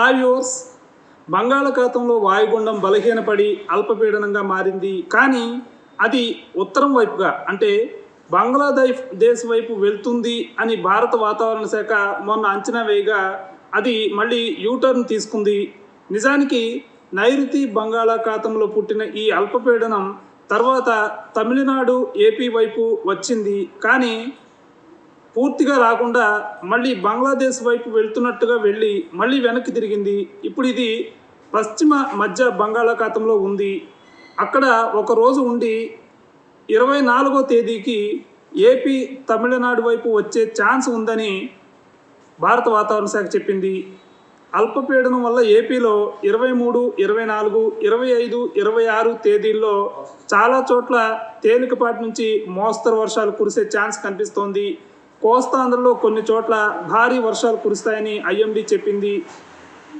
Hi viewers బంగాళాఖాతంలో వాయుగుండం బలహీనపడి అల్పపీడనంగా మారింది. కానీ అది ఉత్తరం వైపుగా అంటే బంగ్లాదేశ్ దేశ్ వైపు వెళ్తుంది అని భారత వాతావరణ శాఖ మొన్న అంచనా వేయగా అది మళ్ళీ యూటర్న్ తీసుకుంది. నిజానికి నైరుతి బంగాళాఖాతంలో పుట్టిన ఈ అల్పపీడనం తర్వాత తమిళనాడు ఏపీ వైపు వచ్చింది. కానీ పూర్తిగా రాకుండా మళ్ళీ బంగ్లాదేశ్ వైపు వెళ్తున్నట్టుగా వెళ్ళి మళ్ళీ వెనక్కి తిరిగింది. ఇప్పుడు ఇది పశ్చిమ మధ్య బంగాళాఖాతంలో ఉంది. అక్కడ ఒక రోజు ఉండి ఇరవై నాలుగో తేదీకి ఏపీ తమిళనాడు వైపు వచ్చే ఛాన్స్ ఉందని భారత వాతావరణ శాఖ చెప్పింది. అల్పపీడనం వల్ల ఏపీలో ఇరవై మూడు ఇరవై నాలుగు ఇరవై ఐదు ఇరవై ఆరు తేదీల్లో చాలా చోట్ల తేలికపాటి నుంచి మోస్తరు వర్షాలు కురిసే ఛాన్స్ కనిపిస్తోంది. కోస్తాంధ్రలో కొన్ని చోట్ల భారీ వర్షాలు కురుస్తాయని ఐఎండీ చెప్పింది.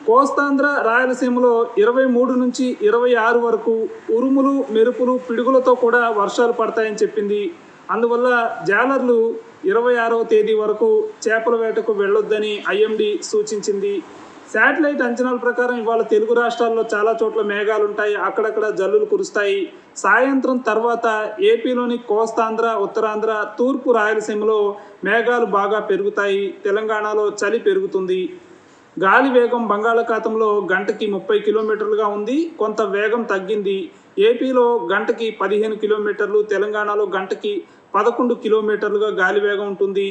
కోస్తాంధ్ర రాయలసీమలో ఇరవై మూడు నుంచి ఇరవై ఆరు వరకు ఉరుములు మెరుపులు పిడుగులతో కూడా వర్షాలు పడతాయని చెప్పింది. అందువల్ల జాలర్లు ఇరవై ఆరవ తేదీ వరకు చేపల వేటకు వెళ్ళొద్దని ఐఎండీ సూచించింది. శాటిలైట్ అంచనాల ప్రకారం ఇవాళ తెలుగు రాష్ట్రాల్లో చాలా చోట్ల మేఘాలు ఉంటాయి అక్కడక్కడ జల్లులు కురుస్తాయి. సాయంత్రం తర్వాత ఏపీలోని కోస్తాంధ్ర ఉత్తరాంధ్ర తూర్పు రాయలసీమలో మేఘాలు బాగా పెరుగుతాయి. తెలంగాణలో చలి పెరుగుతుంది. గాలి వేగం బంగాళాఖాతంలో గంటకి ముప్పై కిలోమీటర్లుగా ఉంది. కొంత వేగం తగ్గింది. ఏపీలో గంటకి పదిహేను కిలోమీటర్లు తెలంగాణలో గంటకి పదకొండు కిలోమీటర్లుగా గాలి వేగం ఉంటుంది.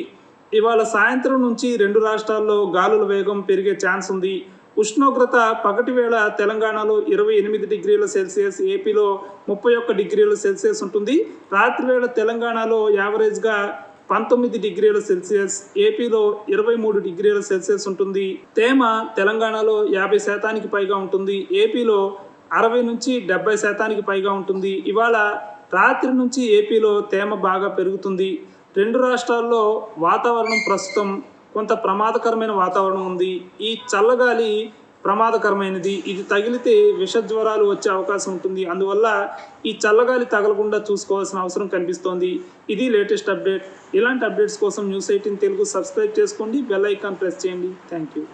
ఇవాళ సాయంత్రం నుంచి రెండు రాష్ట్రాల్లో గాలుల వేగం పెరిగే ఛాన్స్ ఉంది. ఉష్ణోగ్రత పగటి వేళ తెలంగాణలో ఇరవై ఎనిమిది డిగ్రీల సెల్సియస్ ఏపీలో ముప్పై ఒక్క డిగ్రీల సెల్సియస్ ఉంటుంది. రాత్రి వేళ తెలంగాణలో యావరేజ్గా పంతొమ్మిది డిగ్రీల సెల్సియస్ ఏపీలో ఇరవై మూడు డిగ్రీల సెల్సియస్ ఉంటుంది. తేమ తెలంగాణలో యాభై శాతానికి పైగా ఉంటుంది. ఏపీలో అరవై నుంచి డెబ్బై శాతానికి పైగా ఉంటుంది. ఇవాళ రాత్రి నుంచి ఏపీలో తేమ బాగా పెరుగుతుంది. రెండు రాష్ట్రాల్లో వాతావరణం ప్రస్తుతం కొంత ప్రమాదకరమైన వాతావరణం ఉంది. ఈ చల్లగాలి ప్రమాదకరమైనది. ఇది తగిలితే విష జ్వరాలు వచ్చే అవకాశం ఉంటుంది. అందువల్ల ఈ చల్లగాలి తగలకుండా చూసుకోవాల్సిన అవసరం కనిపిస్తోంది. ఇది లేటెస్ట్ అప్డేట్. ఇలాంటి అప్డేట్స్ కోసం న్యూస్ ఎయిటీన్ తెలుగు సబ్స్క్రైబ్ చేసుకోండి. బెల్ ఐకాన్ ప్రెస్ చేయండి. Thank you